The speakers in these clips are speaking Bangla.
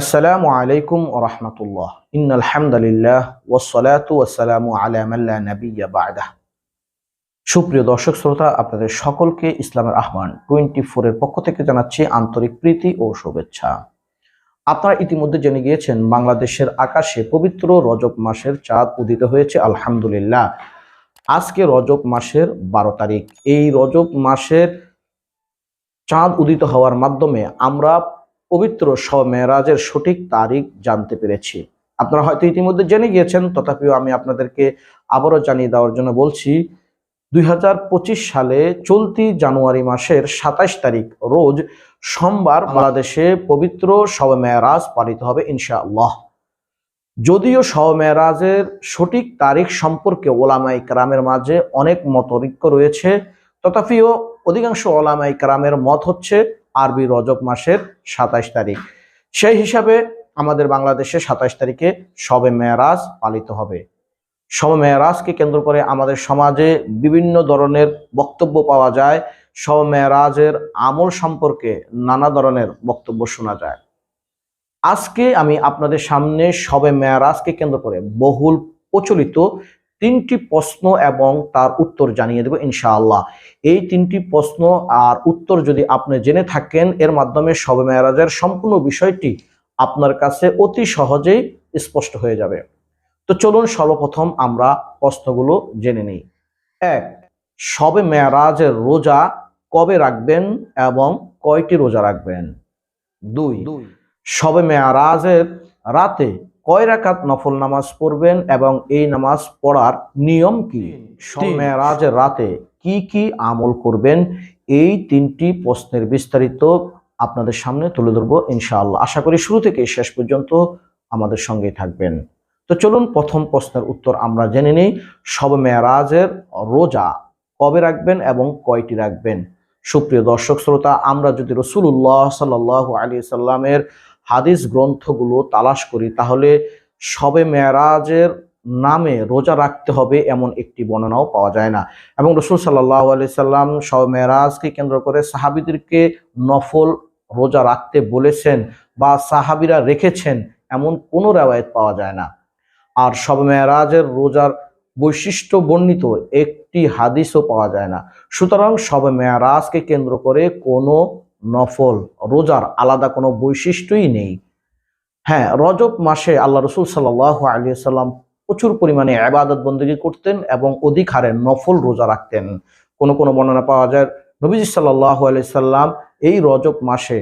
আসসালামু আলাইকুম রহমতুল্লাহ। ইন্নালহামদুলিল্লাহ ওয়াসসালাতু ওয়াসসালামু আলা মাল্লা নাবিয়্যা বা'দাহ। সুপ্রিয় দর্শক শ্রোতা, আপনাদের সকলকে ইসলামের আহ্বান টোয়েন্টি ফোরের পক্ষ থেকে জানাচ্ছি আন্তরিক প্রীতি ও শুভেচ্ছা। আপনারা ইতিমধ্যে জেনে গিয়েছেন, বাংলাদেশের আকাশে পবিত্র রজব মাসের চাঁদ উদিত হয়েছে, আলহামদুলিল্লাহ। আজকে রজব মাসের বারো তারিখ। এই রজব মাসের চাঁদ উদিত হওয়ার মাধ্যমে আমরা পবিত্র মেরাজের সঠিক তারিখ জানতে পেরেছি। আপনারা হয়তো ইতিমধ্যে জেনে গিয়েছেন, তথাপিও আমি আপনাদেরকে আবারও জানিয়ে দেওয়ার জন্য বলছি, দুই হাজার পঁচিশ সালে চলতি জানুয়ারি মাসের সাতাশ তারিখ রোজ সোমবার বাংলাদেশে পবিত্র শবে পালিত হবে ইনশাআল্লাহ। যদিও শবে সঠিক তারিখ সম্পর্কে ওলামাই কারামের মাঝে অনেক মতৈক্য রয়েছে, তথাপিও অধিকাংশ ওলামাই কারামের মত হচ্ছে আরবি রজব মাসের সাতাশ তারিখ। সেই হিসাবে আমাদের বাংলাদেশে সাতাশ তারিখে শবে মেয়ারাজ পালিত হবে। শবে মেয়ারাজকে কেন্দ্র করে আমাদের সমাজে বিভিন্ন ধরনের বক্তব্য পাওয়া যায়। শবে মেয়ারাজের আমল সম্পর্কে নানা ধরনের বক্তব্য শোনা যায়। আজকে আমি আপনাদের সামনে শবে মেয়ারাজকে কেন্দ্র করে বহুল প্রচলিত তিনটি প্রশ্ন এবং তার উত্তর জানিয়ে দেব ইনশাআল্লাহ। এই তিনটি প্রশ্ন আর উত্তর যদি আপনি জেনে থাকেন এর মাধ্যমে শবে মেয়ারাজের সম্পূর্ণ বিষয়টি আপনার কাছে অতি সহজেই স্পষ্ট হয়ে যাবে। তো চলুন সর্বপ্রথম আমরা প্রশ্নগুলো জেনে নিই। এক শবে মেয়ারাজের রোজা কবে রাখবেন এবং কয়টি রোজা রাখবেন? দুই শবে মেয়ারাজের রাতে কয় রাকাত নফল নামাজ পড়বেন এবং এই নামাজ পড়ার নিয়ম কি? মেয়ারাজের রাতে কি কি আমল করবেন? এই তিনটি প্রশ্নের বিস্তারিত আপনাদের সামনে তুলে ধরবো ইনশাআল্লাহ। আশা করি শুরু থেকে শেষ পর্যন্ত আমাদের সঙ্গে থাকবেন। তো চলুন প্রথম প্রশ্নের উত্তর আমরা জেনে নিই। সব মেয়ারাজের রোজা কবে রাখবেন এবং কয়টি রাখবেন? সুপ্রিয় দর্শক শ্রোতা আমরা যদি রসুল্লাহ সাল আলী সাল্লামের হাদিস গ্রন্থগুলো তালাশ করি, তাহলে সবে মেয়ারাজের নামে রোজা রাখতে হবে এমন একটি বর্ণনাও পাওয়া যায় না। এবং রসুল সাল্লাহ আলি সাল্লাম সবে মেয়ারাজকে কেন্দ্র করে সাহাবিদেরকে নফল রোজা রাখতে বলেছেন বা সাহাবিরা রেখেছেন এমন কোনো রেওয়ায়ত পাওয়া যায় না। আর সব মেয়ারাজের রোজার বৈশিষ্ট্য বর্ণিত একটি হাদিসও পাওয়া যায় না। সুতরাং সব মেয়ারাজকে কেন্দ্র করে কোনো নফল, রোজার আলাদা কোনো বৈশিষ্ট্যই নেই। হ্যাঁ রজব মাসে আল্লাহ রসুল সাল্লাহ আলিয়া সাল্লাম প্রচুর পরিমাণে আবাদত বন্দী করতেন এবং অধিক হারে নফল রোজা রাখতেন। কোনো কোনো বর্ণনা পাওয়া যায়, নবীজি সাল্লাহ আলি সাল্লাম এই রজব মাসে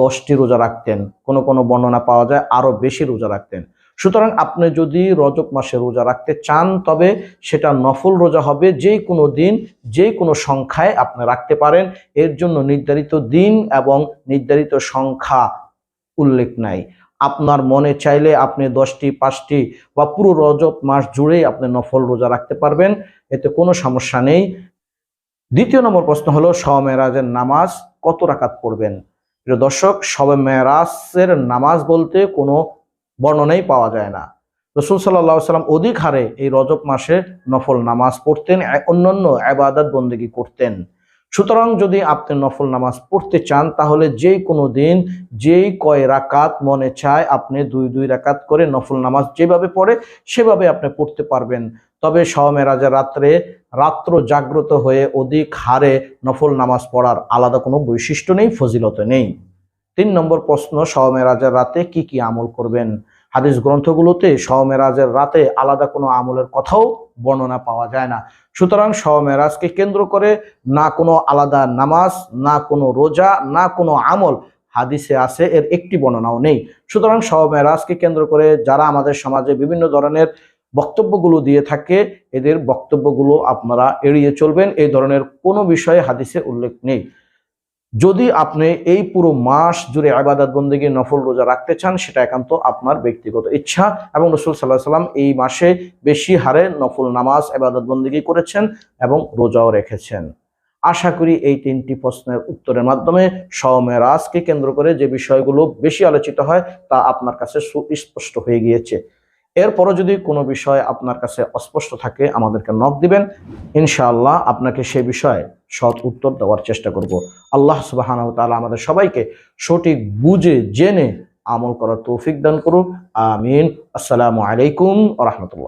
দশটি রোজা রাখতেন। কোনো কোনো বর্ণনা পাওয়া যায়, আরও বেশি রোজা রাখতেন। সুতরাং আপনি যদি রজব মাসে রোজা রাখতে চান, তবে সেটা নফল রোজা হবে। যে কোনো দিন, যে কোনো সংখ্যায় আপনি রাখতে পারেন। এর জন্য নির্ধারিত দিন এবং নির্ধারিত সংখ্যা উল্লেখ নাই। আপনার মনে চাইলে আপনি দশটি, পাঁচটি বা পুরো রজব মাস জুড়েই আপনি নফল রোজা রাখতে পারবেন। এতে কোনো সমস্যা নেই। দ্বিতীয় নম্বর প্রশ্ন হলো মেরাজের নামাজ কত রাকাত পড়বেন? প্রিয় দর্শক সবে মেরাজের নামাজ বলতে কোনো বর্ণনাই পাওয়া যায় না। রসুল সাল্লাহ সাল্লাম অধিক হারে এই রজব মাসে নফল নামাজ পড়তেন অন্যান্য আবাদত বন্দেগী করতেন। সুতরাং যদি আপনি নফল নামাজ পড়তে চান, তাহলে যেই কোনো দিন যেই কয় রাকাত মনে চায়, আপনি দুই দুই রাকাত করে নফল নামাজ যেভাবে পড়ে, সেভাবে আপনি পড়তে পারবেন। তবে সহমেরাজের রাত্রে রাত্র জাগ্রত হয়ে অধিক হারে নফল নামাজ পড়ার আলাদা কোনো বৈশিষ্ট্য নেই ফজিলত নেই। তিন নম্বর প্রশ্ন সহমেরাজের রাতে কি কি আমল করবেন? হাদিস গ্রন্থগুলোতে সহমেরাজের রাতে আলাদা কোনো আমলের কথাও বর্ণনা পাওয়া যায় না। সুতরাং সহমেরাজকে কেন্দ্র করে না কোনো আলাদা নামাজ, না কোনো রোজা, না কোনো আমল হাদিসে আছে, এর একটি বর্ণনাও নেই। সুতরাং সহমেরাজকে কেন্দ্র করে যারা আমাদের সমাজে বিভিন্ন ধরনের বক্তব্যগুলো দিয়ে থাকে, এদের বক্তব্যগুলো আপনারা এড়িয়ে চলবেন। এই ধরনের কোনো বিষয়ে হাদিসে উল্লেখ নেই। যদি আপনি এই পুরো মাস জুড়ে আবাদত বন্দীকে নফল রোজা রাখতে চান, সেটা একান্ত আপনার ব্যক্তিগত ইচ্ছা এবং রসুল সাল্লাহ সাল্লাম এই মাসে বেশি হারে নফল নামাজ আবাদত বন্দীকে করেছেন এবং রোজাও রেখেছেন। আশা করি এই তিনটি প্রশ্নের উত্তরের মাধ্যমে সমেরাজকে কেন্দ্র করে যে বিষয়গুলো বেশি আলোচিত হয়, তা আপনার কাছে সুস্পষ্ট হয়ে গিয়েছে। এরপরও যদি কোনো বিষয় আপনার কাছে অস্পষ্ট থাকে, আমাদেরকে নখ দিবেন। ইনশাআল্লাহ আপনাকে সে বিষয়ে সৎ উত্তর দেওয়ার চেষ্টা করব। আল্লাহ সুবাহানাহ তালা আমাদের সবাইকে সঠিক বুঝে, জেনে আমল করার তৌফিক দান করুন আমিন। আসসালামু আলাইকুম রহমতুল্লাহ।